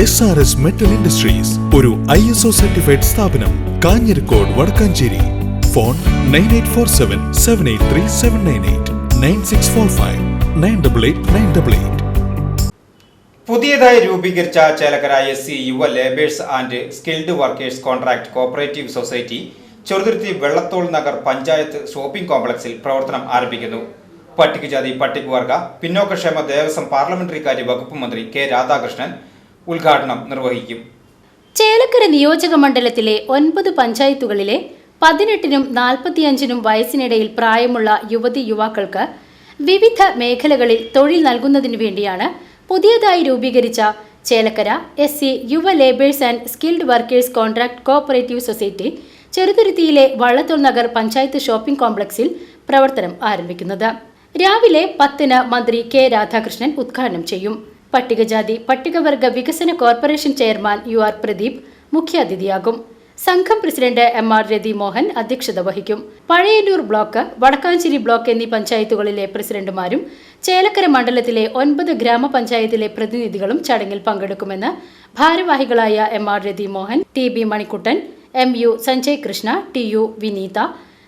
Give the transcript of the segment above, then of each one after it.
S R S metal industries ഒരു I S O certified സ്ഥാപനം Kanjirakode Vadakkanchery. Phone nine eight four seven seven eight three seven nine eight nine six four five nine double eight nine double eight പുതിയതായി രൂപീകരിച്ച Chelakkara S C യുവ labours and skilled workers contract cooperative society Cheruthuruthy Vallathol Nagar panchayat shopping കോംപ്ലക്സിൽ പ്രവർത്തനം ആരംഭിക്കുന്നു. പട്ടികജാതി പട്ടികവർഗ പിന്നോക്കക്ഷേമ Devaswom parliamentary കാര്യ വകുപ്പ് മന്ത്രി കെ രാധാകൃഷ്ണൻ ഉദ്ഘാടനം നിർവഹിക്കും. ചേലക്കര നിയോജക മണ്ഡലത്തിലെ ഒൻപത് പഞ്ചായത്തുകളിലെ പതിനെട്ടിനും നാൽപ്പത്തിയഞ്ചിനും വയസ്സിനിടയിൽ പ്രായമുള്ള യുവതി യുവാക്കൾക്ക് വിവിധ മേഖലകളിൽ തൊഴിൽ നൽകുന്നതിനു വേണ്ടിയാണ് പുതിയതായി രൂപീകരിച്ച ചേലക്കര എസ് സി യുവ labours and skilled workers contract cooperative society ചെറുതുരുത്തിയിലെ Vallathol Nagar panchayat shopping കോംപ്ലക്സിൽ പ്രവർത്തനം ആരംഭിക്കുന്നത്. രാവിലെ പത്തിന് മന്ത്രി കെ രാധാകൃഷ്ണൻ ഉദ്ഘാടനം ചെയ്യും. പട്ടികജാതി പട്ടികവർഗ വികസന corporation chairman U R Pradeep മുഖ്യാതിഥിയാകും. സംഘം president M R Rathi Mohan അധ്യക്ഷത വഹിക്കും. പഴയന്നൂർ ബ്ലോക്ക് വടക്കാഞ്ചേരി ബ്ലോക്ക് എന്നീ പഞ്ചായത്തുകളിലെ പ്രസിഡന്റുമാരും ചേലക്കര മണ്ഡലത്തിലെ ഒൻപത് ഗ്രാമപഞ്ചായത്തിലെ പ്രതിനിധികളും ചടങ്ങിൽ പങ്കെടുക്കുമെന്ന് ഭാരവാഹികളായ M R Rathi Mohan T B Manikuttan M U Sanjay Krishna T U Vineetha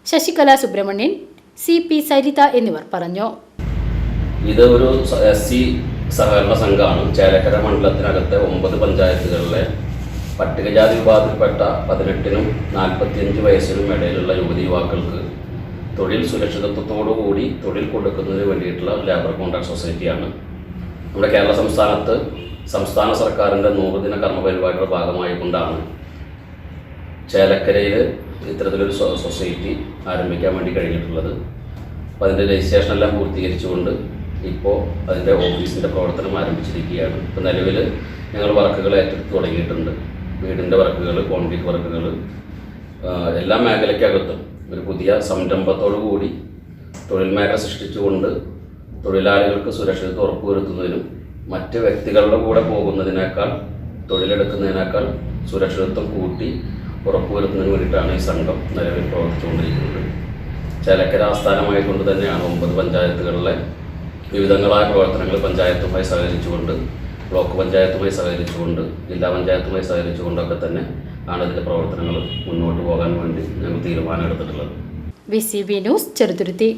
Sasikala Subramanian C P Saritha എന്നിവർ പറഞ്ഞു. ഇത് ഒരു എസ് സി സഹകരണ സംഘമാണ് ചേലക്കര മണ്ഡലത്തിനകത്തെ ഒമ്പത് പഞ്ചായത്തുകളിലെ പട്ടികജാതി വിഭാഗത്തിൽപ്പെട്ട പതിനെട്ടിനും നാൽപ്പത്തിയഞ്ച് വയസ്സിനും ഇടയിലുള്ള യുവതി യുവാക്കൾക്ക് തൊഴിൽ സുരക്ഷിതത്വത്തോടുകൂടി തൊഴിൽ കൊടുക്കുന്നതിന് വേണ്ടിയിട്ടുള്ള ലേബർ കോൺട്രാക്ട് സൊസൈറ്റിയാണ്. നമ്മുടെ കേരള സംസ്ഥാനത്ത് സംസ്ഥാന സർക്കാരിന്റെ നൂറുദിന കർമ്മ പരിപാടിയുടെ ഭാഗമായി കൊണ്ടാണ് ചേലക്കരയിൽ ഇത്തരത്തിലൊരു സൊസൈറ്റി ആരംഭിക്കാൻ വേണ്ടി കഴിഞ്ഞിട്ടുള്ളത്. അപ്പോൾ അതിന്റെ രജിസ്ട്രേഷൻ എല്ലാം പൂർത്തീകരിച്ചുകൊണ്ട് ഇപ്പോൾ അതിന്റെ ഓഫീസിന്റെ പ്രവർത്തനം ആരംഭിച്ചിരിക്കുകയാണ്. ഇപ്പോൾ നിലവിൽ ഞങ്ങൾ വർക്കുകൾ ഏറ്റെടുത്ത് തുടങ്ങിയിട്ടുണ്ട്. വീടിന്റെ വർക്കുകൾ കോൺക്രീറ്റ് വർക്കുകൾ എല്ലാ മേഖലയ്ക്കകത്തും. ഒരു പുതിയ സംരംഭത്തോടു കൂടി തൊഴിൽ മേഖല സൃഷ്ടിച്ചുകൊണ്ട് തൊഴിലാളികൾക്ക് സുരക്ഷിതത്വം ഉറപ്പുവരുത്തുന്നതിനും മറ്റ് വ്യക്തികളുടെ കൂടെ പോകുന്നതിനേക്കാൾ തൊഴിലെടുക്കുന്നതിനേക്കാൾ സുരക്ഷിതത്വം കൂട്ടി ഉറപ്പുവരുത്തുന്നതിന് വേണ്ടിയിട്ടാണ് ഈ സംഘം നിലവിൽ പ്രവർത്തിച്ചുകൊണ്ടിരിക്കുന്നത്. ചേലക്കര ആസ്ഥാനമായിക്കൊണ്ട് തന്നെയാണ് ഒമ്പത് പഞ്ചായത്തുകളിലെ വിവിധങ്ങളായ പ്രവർത്തനങ്ങൾ പഞ്ചായത്തുമായി സഹകരിച്ചുകൊണ്ട് ബ്ലോക്ക് പഞ്ചായത്തുമായി സഹകരിച്ചുകൊണ്ട് ജില്ലാ പഞ്ചായത്തുമായി സഹകരിച്ചുകൊണ്ടൊക്കെ തന്നെ ആണ് ഇതിന്റെ പ്രവർത്തനങ്ങൾ മുന്നോട്ട് പോകാൻ വേണ്ടി ഞങ്ങൾ തീരുമാനമെടുത്തിട്ടുള്ളത് V C B news Cheruthuruthy.